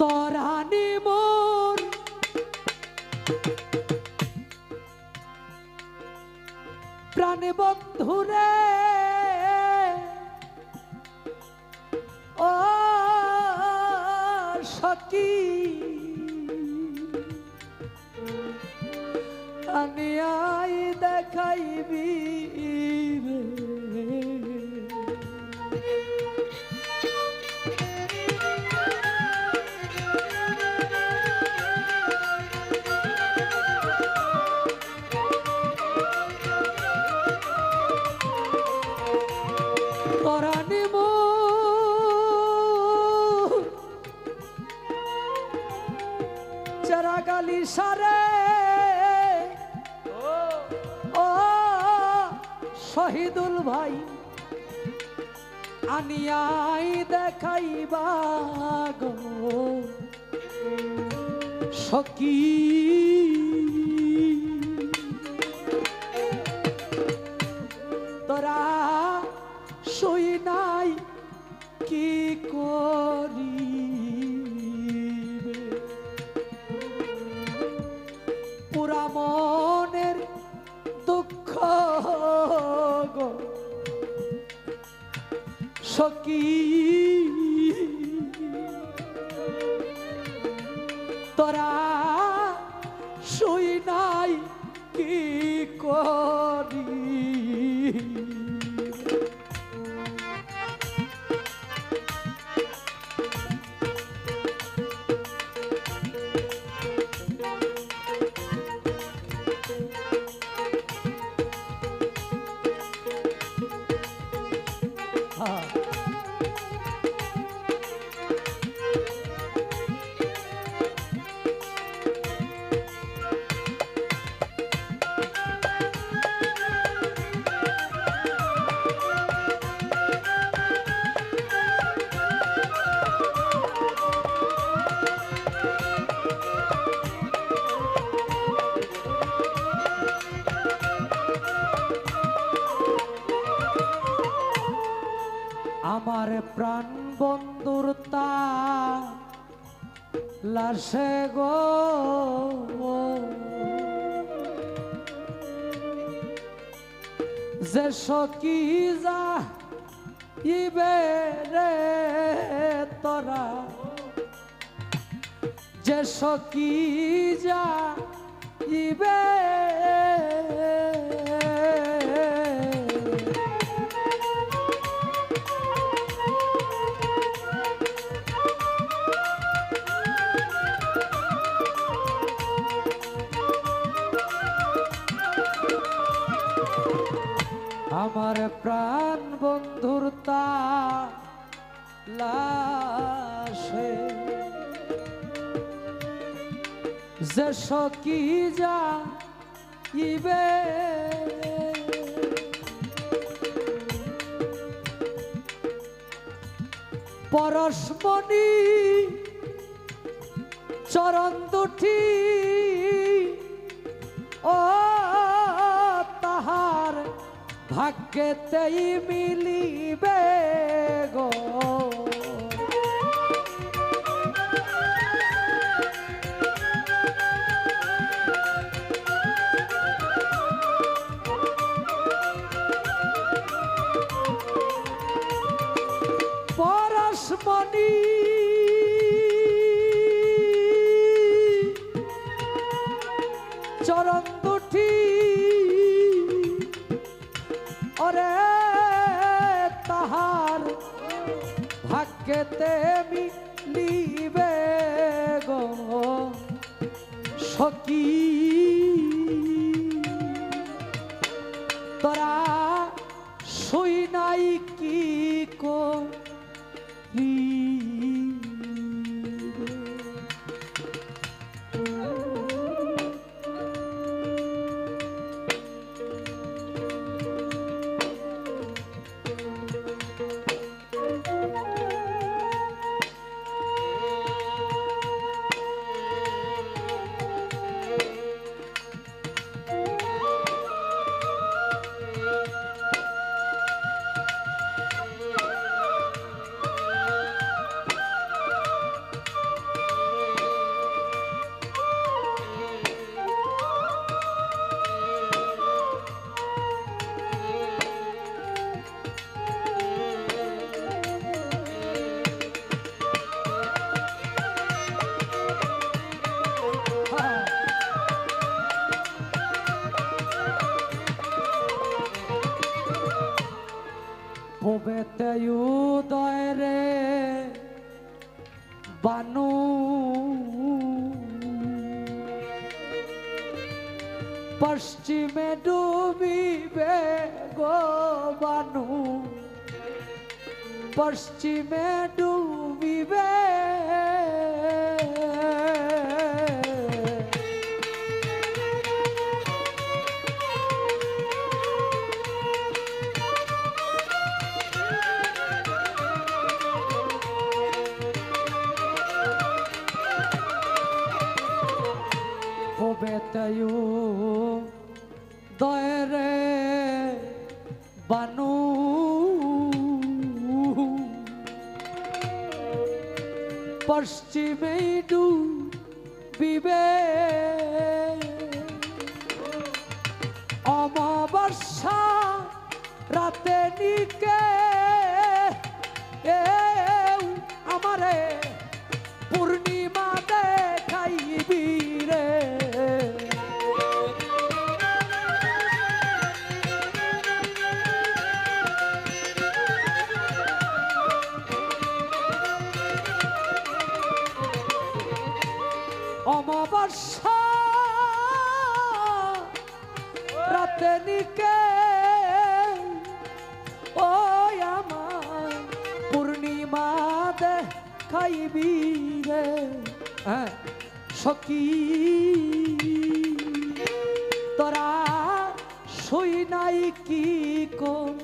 তরানি মোর। প্রাণে বন্ধুরে ও সখী। আনিয়াই দেখাইবি। চারাগালি সারে। ও শহীদুল ভাই আনিয়াই দেখাইবা গো। সখী সখী তোরা শুই নাই কি করি? হ্যাঁ আমার প্রাণ বন্ধুর তা লাশে গো। যে সকি যা ইবে রে তোরা, যে সকি যা ইবে আমার প্রাণ বন্ধুর তা লাশে। যে সকি যা ইবে পরশমণি চরণ দুটি ভাগ্যেতেই মিলিবে গো। পরশমণি চরণ ভাগ্যেতে মিলিবে গো। সখী হবেতে উদয় রে বানু পশ্চিমে ডুবিবে গো বানু পশ্চিমে ডুবিবে তাইও দয়রে বানু। পশ্চিমে ডুবিবে। অমাবস্যা রাতে নিকে। আমারে নিকে ওই আমার পূর্ণিমা দেখাইবি রে। হ্যাঁ সখী তোরা শুই নাই কি কোন